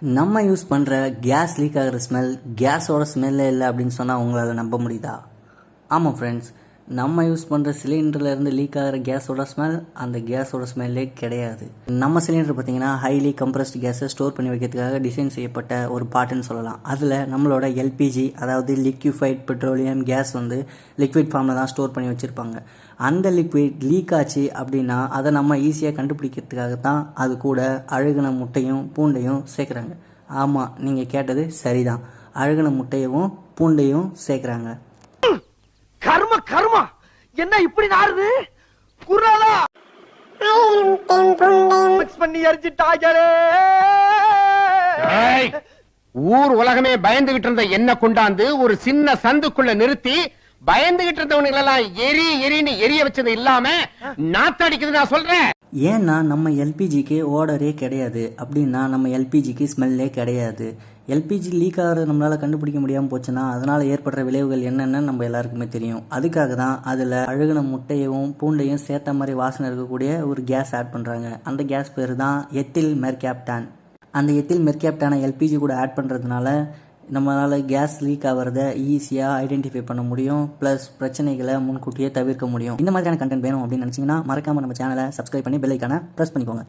நம்ம யூஸ் பண்ணுற gas leak ஆகிற ஸ்மெல் கேஸோட ஸ்மெல்லே இல்லை அப்படின்னு சொன்னால் உங்களால் நம்ப முடியுதா? ஆமாம் ஃப்ரெண்ட்ஸ் நம்ம யூஸ் பண்ணுற சிலிண்டர்லேருந்து லீக் ஆகிற கேஸோட ஸ்மெல் அந்த கேஸோட ஸ்மெல்லே கிடையாது. நம்ம சிலிண்டர் பார்த்தீங்கன்னா ஹைலி கம்ப்ரஸ்ட் கேஸை ஸ்டோர் பண்ணி வைக்கிறதுக்காக டிசைன் செய்யப்பட்ட ஒரு பாட்டுன்னு சொல்லலாம். அதில் நம்மளோட எல்பிஜி அதாவது லிக்யூஃபைட் பெட்ரோலியம் கேஸ் வந்து லிக்விட் ஃபார்மில் தான் ஸ்டோர் பண்ணி வச்சுருப்பாங்க. அந்த லிக்விட் லீக் ஆச்சு அப்படின்னா அதை நம்ம ஈஸியாக கண்டுபிடிக்கிறதுக்காக தான் அது கூட அழுகின முட்டையும் பூண்டையும் சேர்க்குறாங்க. ஆமாம் நீங்கள் கேட்டது சரிதான். அழுகின முட்டையவும் பூண்டையும் சேர்க்குறாங்க. கர்ம? என்ன இப்படி நாருது குரலா? மிக்ஸ் பண்ணி எரிஞ்சிட்டாங்களே ஊர் உலகமே பயந்துகிட்டு இருந்த என்ன கொண்டாந்து ஒரு சின்ன சந்துக்குள்ள நிறுத்தி பயந்துகிட்டு இருந்தவனுங்க எல்லாம் எரி எரின்னு எரிய வச்சது இல்லாம நாத்தடிக்குது நான் சொல்றேன். ஏன்னா நம்ம எல்பிஜிக்கு ஓடரே கிடையாது. அப்படின்னா நம்ம எல்பிஜிக்கு ஸ்மெல்லே கிடையாது. எல்பிஜி லீக் ஆகிறது நம்மளால் கண்டுபிடிக்க முடியாமல் போச்சுன்னா அதனால் ஏற்படுற விளைவுகள் என்னென்னு நம்ம எல்லாருக்குமே தெரியும். அதுக்காக தான் அதில் அழுகின முட்டையும் பூண்டையும் சேர்த்த மாதிரி வாசனை இருக்கக்கூடிய ஒரு கேஸ் ஆட் பண்ணுறாங்க அந்த கேஸ் பேர் தான் எத்தில் மெர்கேப்டான். அந்த எத்தில் மெர்கேப்டானை எல்பிஜி கூட ஆட் பண்ணுறதுனால நம்மளால் கேஸ் லீக் ஆகிறத ஈஸியாக ஐடென்டிஃபை பண்ண முடியும். ப்ளஸ் பிரச்சனைகளை முன்கூட்டியே தவிர்க்க முடியும். இந்த மாதிரியான கண்டென்ட் வேணும் அப்படின்னு நினச்சிங்கன்னா மறக்காமல் நம்ம சேனலை சப்ஸ்கிரைப் பண்ணி பெல் ப்ரெஸ் பண்ணிக்கோங்க.